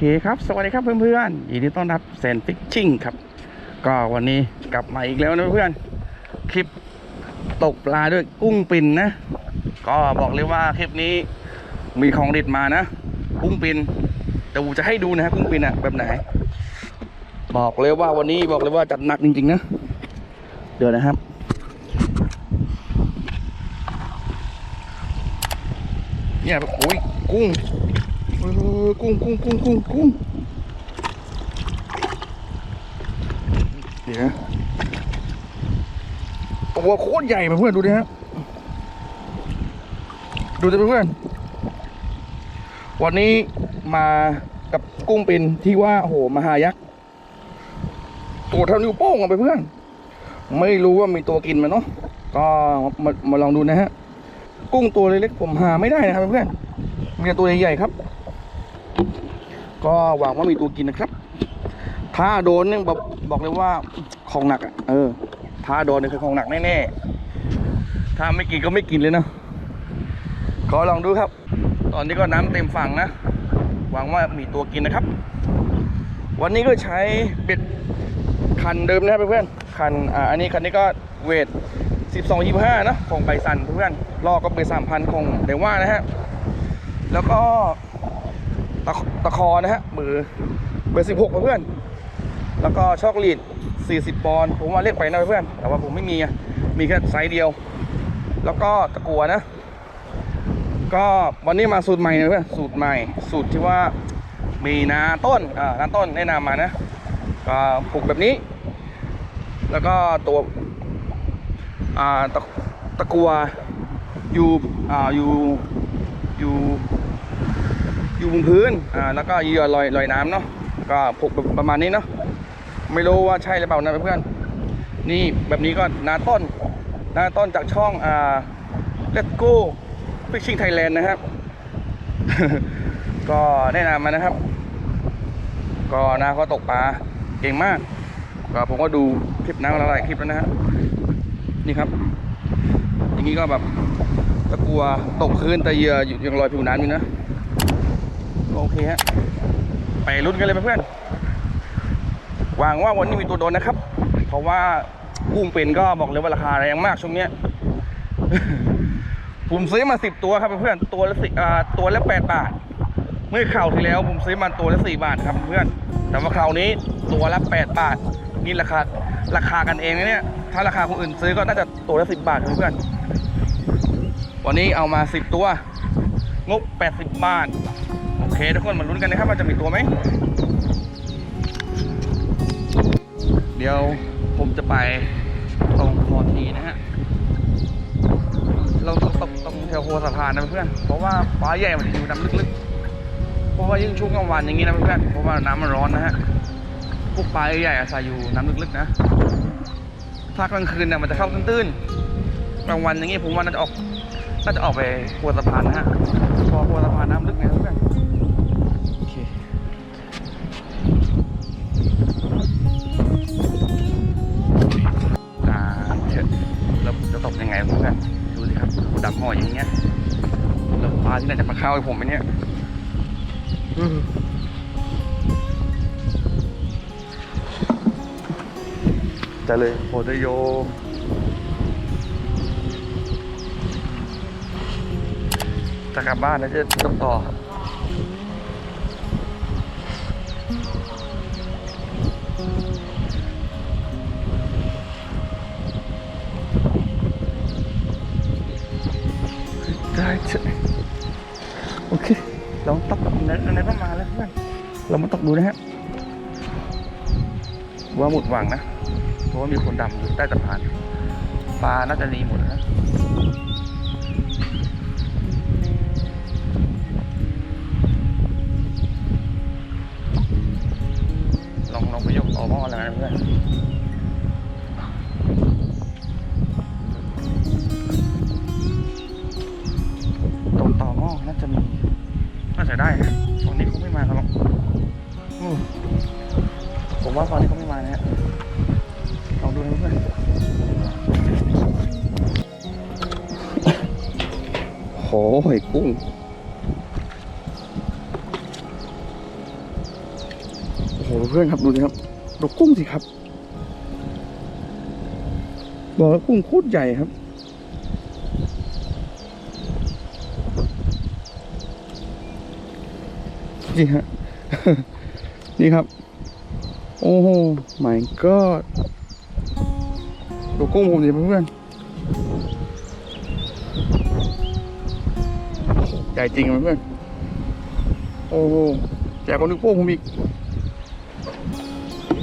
เคครับ สวัสดีครับเพื่อนๆยินดีต้อนรับแซนฟิชชิ่งครับ ก็วันนี้กลับมาอีกแล้วนะเพื่อนคลิปตกปลาด้วยกุ้งปิ่นนะ ก็บอกเลยว่าคลิปนี้มีของเด็ดมานะ กุ้งปิ่นแต่ผมจะให้ดูนะฮะกุ้งปิ่นอะแบบไหน บอกเลยว่าวันนี้บอกเลยว่าจัดหนักจริงๆนะ เดี๋ยวนะครับเนี่ยโอ้ยกุ้ง กุ้งกุ้งกุ้งกุ้งกุ้งเดี๋ยวนะตัวโคตรใหญ่เพื่อนดูดิฮะดูดิเพื่อน วันนี้มากับกุ้งเป็นที่ว่าโอ้โหมหายักษ์ตัวเท่านิ้วโป้งอะไปเพื่อน ไม่รู้ว่ามีตัวกินไหมเนาะก็มามาลองดูนะฮะ กุ้งตัวเล็กๆผมหาไม่ได้นะครับเพื่อนมีแต่ตัวใหญ่ๆครับ ก็หวังว่ามีตัวกินนะครับ ถ้าโดนเนี่ยบอกบอกเลยว่าของหนักอะเออ ถ้าโดนเนี่ยคือของหนักแน่ๆถ้าไม่กินก็ไม่กินเลยนะขอลองดูครับ ตอนนี้ก็น้ำเต็มฝั่งนะหวังว่ามีตัวกินนะครับ วันนี้ก็ใช้เบ็ดคันเดิมนะครับเพื่อนๆคันอ่าอันนี้คันนี้ก็เวท12 25นะของไบซันเพื่อนลอกก็เป็น3,000ของเดว่านะฮะแล้วก็ ตะตะคอนะฮะมือเบอร์16เพื่อน แล้วก็ช็อกลีด40ปอนด์ผมว่าเรียกไปนะเพื่อน แต่ว่าผมไม่มีมีแค่ไซส์เดียว แล้วก็ตะกัวนะ ก็วันนี้มาสูตรใหม่นะเพื่อนสูตรใหม่ สูตรที่ว่ามีนาต้นอ่านาต้นแนะนำมานะก็ปลูกแบบนี้ แล้วก็ตัวอ่าตะตะกัวอยู่อ่าอยู่อยู่ อยู่บนพื้นอ่าแล้วก็เหยื่อลอยลอยน้ำเนาะก็ผูกประมาณนี้เนาะไม่รู้ว่าใช่หรือเปล่านะเพื่อนนี่แบบนี้ก็นาต้นนาต้นจากช่องอ่า Let's Go Fishing Thailand นะครับ ก็แนะนำมานะครับ ก็นาเขาตกปลาเก่งมากก็ผมก็ดูคลิปน้าหลายคลิปแล้วนะฮะนี่ครับ อย่างนี้ก็แบบตะกลัวตกคืนแต่เหยื่ออยู่ยังลอยผิวน้ำอยู่นะ โอเคฮะไปลุ้นกันเลยเพื่อนหวังว่าวันนี้มีตัวโดนนะครับ เพราะว่ากุ้งเป็นก็บอกเลยว่าราคาแรงมากช่วงเนี้ยผมซื้อมาสิบตัวครับเพื่อนตัวละสิอ่าตัวละแปดบาท เมื่อคราวที่แล้วผมซื้อมาตัวละสี่บาทครับเพื่อน แต่ว่าคราวนี้ตัวละแปดบาท นี่ราคาราคากันเองนะเนี่ย ถ้าราคาคนอื่นซื้อก็น่าจะตัวละสิบบาทครับเพื่อน วันนี้เอามาสิบตัว งบแปดสิบบาท เคทุกคนมาลุ้นกันนะครับว่าจะมีตัวไหม เดี๋ยวผมจะไปตรงคอทีนะฮะ เราต้องตกตรงแถวโคสะพานนะเพื่อน เพราะว่าปลาใหญ่มันจะอยู่น้ำลึกๆ เพราะว่ายิ่งช่วงกลางวันอย่างนี้นะเพื่อน เพราะว่าน้ำมันร้อนนะฮะ พวกปลาใหญ่อาศัยอยู่น้ำลึกๆนะ ถ้ากลางคืนเนี่ยมันจะเข้าตื้นๆ กลางวันอย่างนี้ผมว่าน่าจะออกน่าจะออกไปโคสะพานนะฮะพอโคสะพานน้ำลึกเพื่อนโาเข้าให้ผมไหมเนี่ยจะเลยโหดโยจะกลับบ้านแล้วจะต้องต่อ เรามาตกดูนะฮะว่าหมุดหวังนะ เพราะว่ามีคนดำอยู่ใต้สะพานปลาน่าจะรีหมดนะลองลองไปยกต่อหม้อแล้วนะเพื่อนตรงต่อหม้อน่าจะมีน่าจะได้นะ ไม่มาครับหรอกอืมผมว่าฝั่งนี้เขาไม่มานะฮะลองดูนะเพื่อนโอ้ยกุ้งโอ้โหเพื่อนครับดูสิครับดูกุ้งสิครับบอกแล้วกุ้งโคตรใหญ่ครับ นี่ฮะ นี่ครับ โอ้โห my god ดูกุ้งผมสิเพื่อนใหญ่จริงเพื่อนโอ้โหใหญ่กว่านิ้วโป้งผมอีก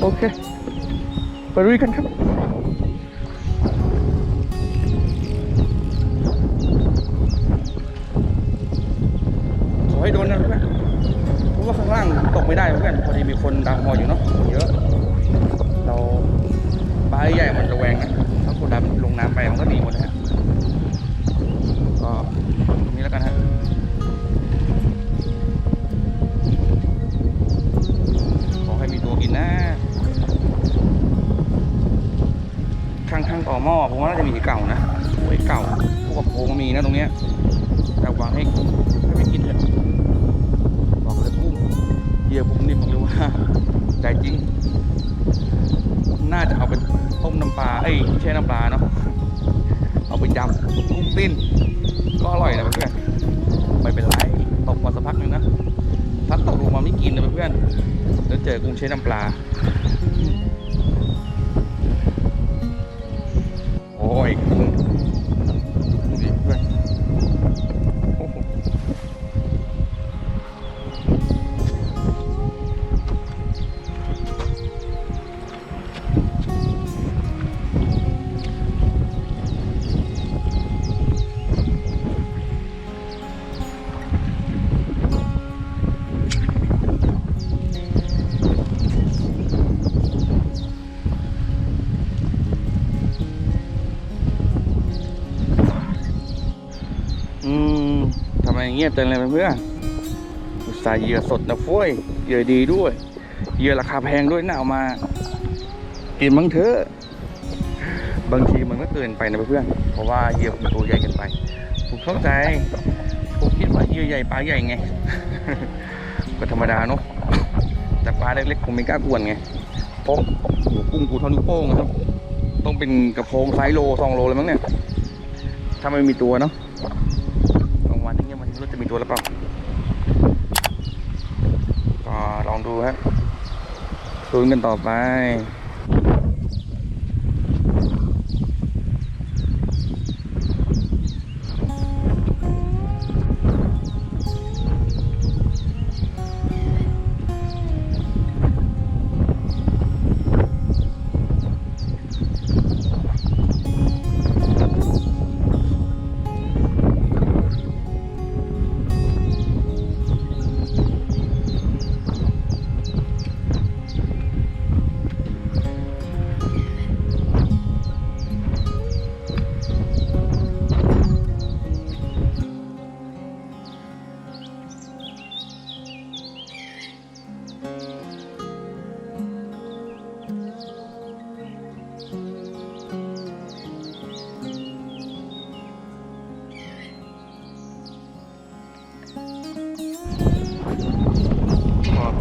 โอเค ไปลุยกันครับขอให้โดนนะเพื่อน ราะว่าข้างล่างตกไม่ได้เพื่อนพอดีมีคนดังหออยู่เนาะเยอะ เราปลาใหญ่มันระแวงนะถ้าคนดำลงน้ำไปมันก็หนีหมดเลยฮะก็ตรงนี้แล้วกันฮะขอให้มีตัวกินนะข้างๆต่อหม้อผมว่าน่าจะมีเก่านะโอ้ยเก่าพวกกระโปรงมีนะตรงเนี้ยแต่วางให้ เหยื่อผมนี่บอกเลยว่าใจจริง น่าจะเอาไปต้มน้ำปลาเอ้ยไม่ใช่น้ำปลาเนาะเอาไปยำกุ้งติ้น ก็อร่อยนะเพื่อนไม่เป็นไรตกมาสักพักหนึ่งนะถ้าตกลงมาไม่กินนะเพื่อนแล้วเจอกุ้งใช้น้ำปลา โอ้ยกุ้ง ไมเงียบจังเลยเพื่อนอุตส่าห์เหยื่อสดนะเฟ้ยเหยื่อดีด้วย เหยื่อราคาแพงด้วยน่าเอามา กินบ้างเถอะบางทีมันก็เกินไปนะเพื่อน เพราะว่าเหยื่อมันตัวใหญ่เกินไปผมเข้าใจผมคิดว่าเหยื่อใหญ่ปลาใหญ่ไง ก็ธรรมดาเนาะแต่ปลาเล็กๆผมไม่กล้ากวนไงเพราะหัวกุ้งกูเท่านิ้วโป้งนะครับ ต้องเป็นกระโพงไซส์โลสองโลเลยมั้งเนี่ย ถ้าไม่มีตัวเนาะ รู้จะมีตัวหรือเปล่าก็ลองดูฮะลุ้นกันต่อไป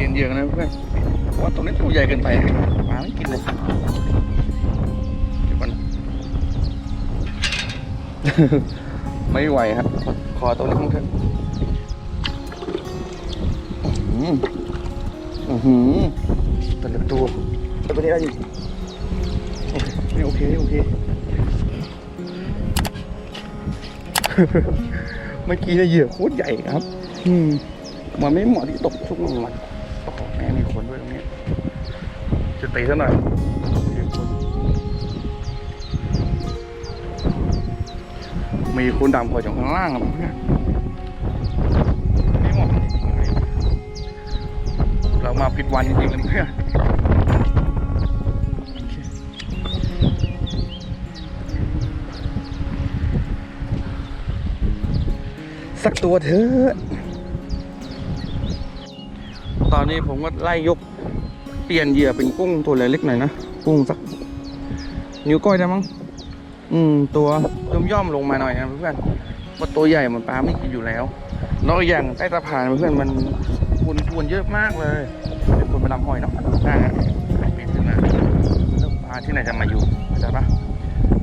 เปลี่ยนเยือกนะเพื่อนเพราะว่าตรงนี้ตัวใหญ่เกินไปปลาไม่กินเลยเดี๋ยวก่อนไม่ไหวครับขอตัวนี้มั้งเถอะอื้อหืออื้อหือแต่ละตัวตัวนี้ได้อยู่นี่โอเคโอเคเมื่อกี้เนี่ยเหยื่อโคตรใหญ่ครับ อืมมันไม่เหมาะที่ตกช่วงกลางวัน แม่มีคนด้วยตรงนี้ จะตีซะหน่อยเรีคนมีคุณดำคอยจากข้างล่างครับเพื่อนไม่เหมาะจริงๆเรามาผิดวันจริงๆเลยเพื่อนสักตัวเถอะ นี้ผมก็ไล่ยกเปลี่ยนเหยื่อเป็นกุ้งตัวเล็กๆหน่อยนะกุ้งสักนิ้วก้อยได้มั้งอืม ตัวย่อมๆลงมาหน่อยนะเพื่อนว่าตัวใหญ่มันปลาไม่กินอยู่แล้วนอกอย่างใต้ตะพานเพื่อนมันคนชวนเยอะมากเลยเป็นคนมาลำห้อยเนาะน่าปีนขึ้นมาแล้วปลาที่ไหนจะมาอยู่เข้าใจปะ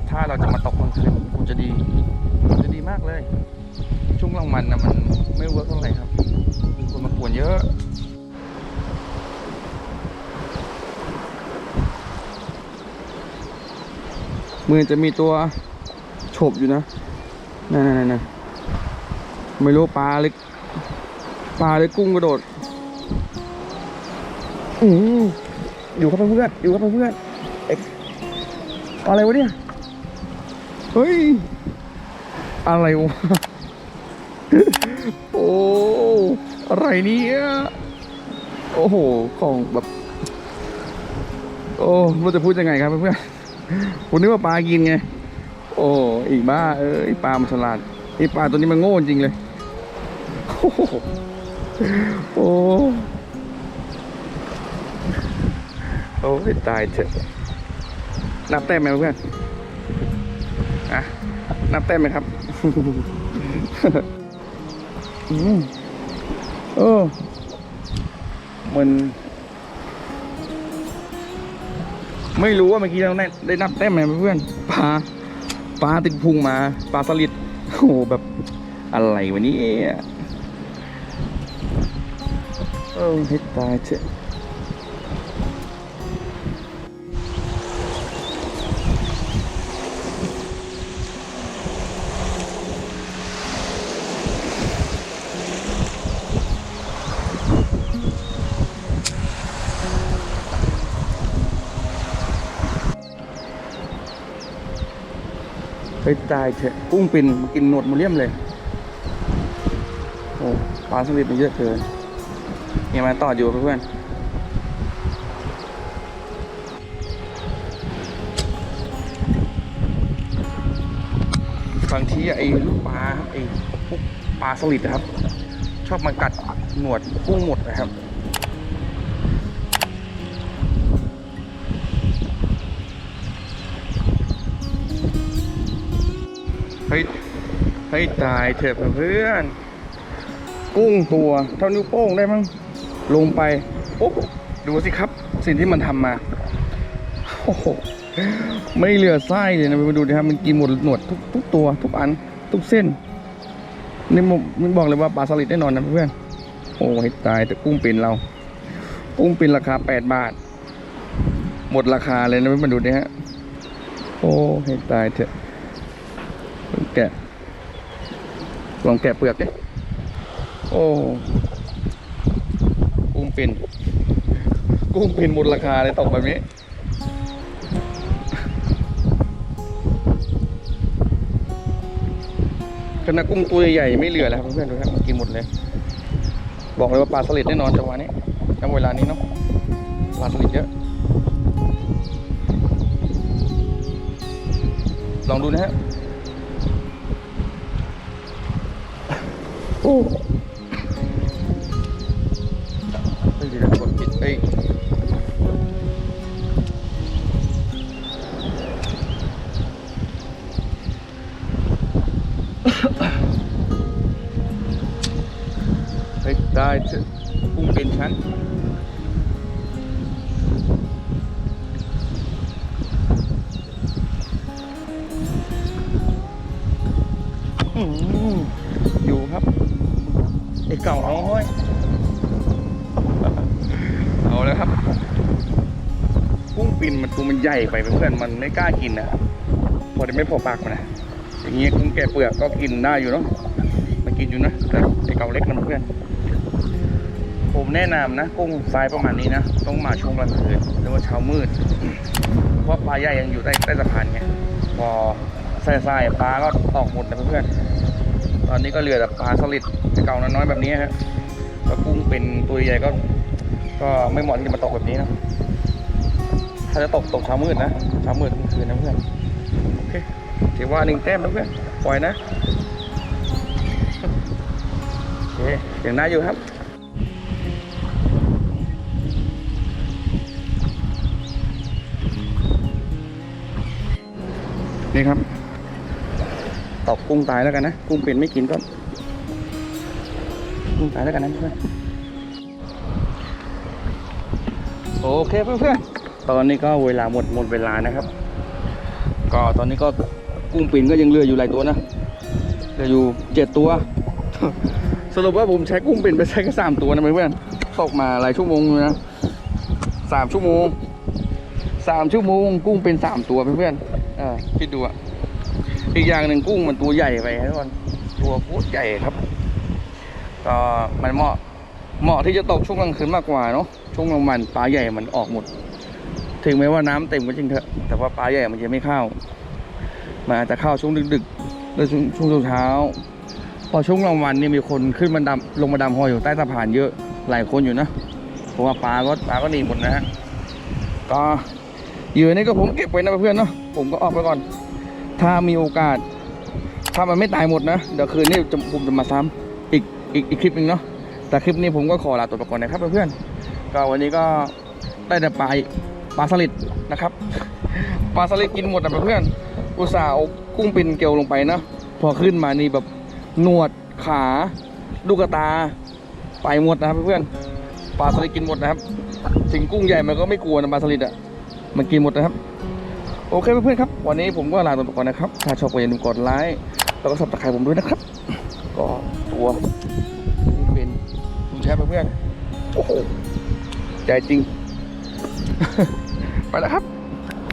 ถ้าเราจะมาตกกลางคืนคงจะดีคงจะดีมากเลย ช่วงกลางวันนะมันไม่เวิร์กเท่าไหร่ครับมีคนมากวนเยอะ มือจะมีตัวโฉบอยู่นะนั่นๆๆๆไม่รู้ปลาเล็กปลาเล็กกุ้งกระโดด อืมอยู่ครับเพื่อนอยู่ครับเพื่อนเอ็กอะไรวะเนี่ย เฮ้ย อะไรวะ โอ้ อะไรเนี่ย โอ้โห ของแบบ โอ้ไม่รู้จะพูดยังไงครับเพื่อนๆ ผมนึกว่าปลากินไง โอ้อีกบ้า เอ้ยปลามันฉลาดไอปลาตัวนี้มันโง่จริงเลย โอ้โหโอ้โอ้ยตายเถอะนับแต้มไหมเพื่อนอะนับแต้มไหมครับอืมเออมัน ไม่รู้ว่าเมื่อกี้เราได้ได้นับแต้มไหมเพื่อนปลาปลาติดพุงมาปลาสลิดโอ้โหแบบอะไรวะเนี่ยโอ้ให้ตายเถอะ ให้ตายเถอะกุ้งปิ่นมากินหนวดโมเลียมเลย โอ้ปลาสลิดมันเยอะเกินยังมาต่ออยู่เพื่อนบางทีไอ้ลูกปลาไอ้พวกปลาสลิดนะครับ ชอบมากัดหนวดกุ้งหมดนะครับ เฮ้ยเฮ้ยตายเถอะเพื่อน กุ้งตัวเท่านิ้วโป้งได้มั้งลงไปปุ๊บดูสิครับ สิ่งที่มันทำมาโอ้โหไม่เหลือไส้เลยนะไปดูดิครับมันกินหมดหนวดทุกทุกตัว ทุกอัน ทุกเส้นนี่มมันบอกเลยว่าปลาสลิดแน่นอนนะเพื่อนโอ้ให้ตายแต่กุ้งเป็นเรา กุ้งเป็นราคาแปดบาท หมดราคาเลยนะมาดูดิฮะโอ้ให้ตายเถอะ แกะลองแกะเปลือกดิโอ้กุ้งเป็นกุ้งเป็นหมดราคาเลยตกแบบนี้ขนาดกุ้งตัวใหญ่ไม่เหลือแล้วครับเพื่อนๆดูครับมันกินหมดเลย บอกเลยว่าปลาสลิดแน่นอนจังหวะนี้จังเวลานี้เนาะปลาสลิดเยอะลองดูนะฮะ โไอ้เก่าเอาห้อยเอาแล้วครับกุ้งปิ่นมันตัวมันใหญ่ไปเพื่อนๆมันไม่กล้ากินนะพอได้ไม่พอปากมันนะอย่างเงี้ยกุ้งแกะเปลือกก็กินได้อยู่เนาะมันกินอยู่นะแต่ไอ้เก่าเล็กนะเพื่อนผมแนะนำนะกุ้งไซส์ประมาณนี้นะต้องมาช่วงกลางคืนหรือว่าเช้ามืดเพราะปลาใหญ่ยังอยู่ใต้ใต้สะพานไงพอใส่ๆปลาก็ออกหมดนะเพื่อนๆ ตอนนี้ก็เหลือแต่ปลาสลิดเก่าน้อยๆแบบนี้ฮะแล้วกุ้งเป็นตัวใหญ่ก็ ก็ไม่เหมาะที่จะมาตกแบบนี้นะถ้าจะตกตกเช้ามืดนะเช้ามืดกลางคืนนะเพื่อนโอเคถือว่าหนึ่งแต้มนะเพื่อนปล่อยนะโอเคอย่างน่าอยู่ครับนี่ครับ ตอกกุ้งตายแล้วกันนะ กุ้งเป็นไม่กินก็ กุ้งตายแล้วกันนะเพื่อนโอเคเพื่อนๆตอนนี้ก็เวลาหมดหมดเวลานะครับ ก็ตอนนี้ก็กุ้งปิ่นก็ยังเหลืออยู่หลายตัวนะเหลืออยู่เจ็ดตัว สรุปว่าผมใช้กุ้งปิ่นไปใช้แค่สามตัวนะเพื่อนๆตกมาหลายชั่วโมงอยู่นะสามชั่วโมงสามชั่วโมง กุ้งเป็นสามตัวเพื่อนๆอ่าคิดดูอะ อีกอย่างหนึ่งกุ้งมันตัวใหญ่ไปทุกคนตัวโคตรใหญ่ครับก็มันเหมาะเหมาะที่จะตกช่วงกลางคืนมากกว่าเนาะช่วงกลางวันปลาใหญ่มันออกหมด ถึงแม้ว่าน้ำเต็มก็จริงเถอะ แต่ว่าปลาใหญ่มันจะไม่เข้ามันอาจจะเข้าช่วงดึกๆหรือช่วงเช้า พอช่วงกลางวันนี่มีคนขึ้นมาดำลงมาดำหอยอยู่ใต้สะพานเยอะหลายคนอยู่นะเพราะว่าปลาก็ปลาก็หนีหมดนะฮะก็เหยื่อนี่ก็ผมเก็บไว้นะเพื่อนเนาะผมก็ออกไปก่อน ถ้ามีโอกาส ถ้ามันไม่ตายหมดนะ เดี๋ยวคืนนี้จะผมจะมาซ้ำอีกอีกอีกคลิปหนึ่งเนาะ แต่คลิปนี้ผมก็ขอลาตัวไปก่อนนะครับเพื่อนๆ ก็วันนี้ก็ได้แต่ปลาปลาสลิดนะครับ ปลาสลิดกินหมดอะเพื่อนอุตส่าห์เอากุ้งเป็นเกลียวลงไปนะ พอขึ้นมานี่แบบหนวดขาลูกตา ไปหมดนะครับเพื่อนปลาสลิดกินหมดนะครับ ถึงกุ้งใหญ่มันก็ไม่กลัวนะปลาสลิดอะ มันกินหมดนะครับ โอเคเพื่อนๆครับ วันนี้ผมก็ลาตัวไปก่อนนะครับ ถ้าชอบก็อย่าลืมกดไลค์แล้วก็สับตะไคร้ผมด้วยนะครับ ก็ตัวนี่เป็นดูแทบเพื่อนๆโอ้โหใจจริง ไปแล้วครับ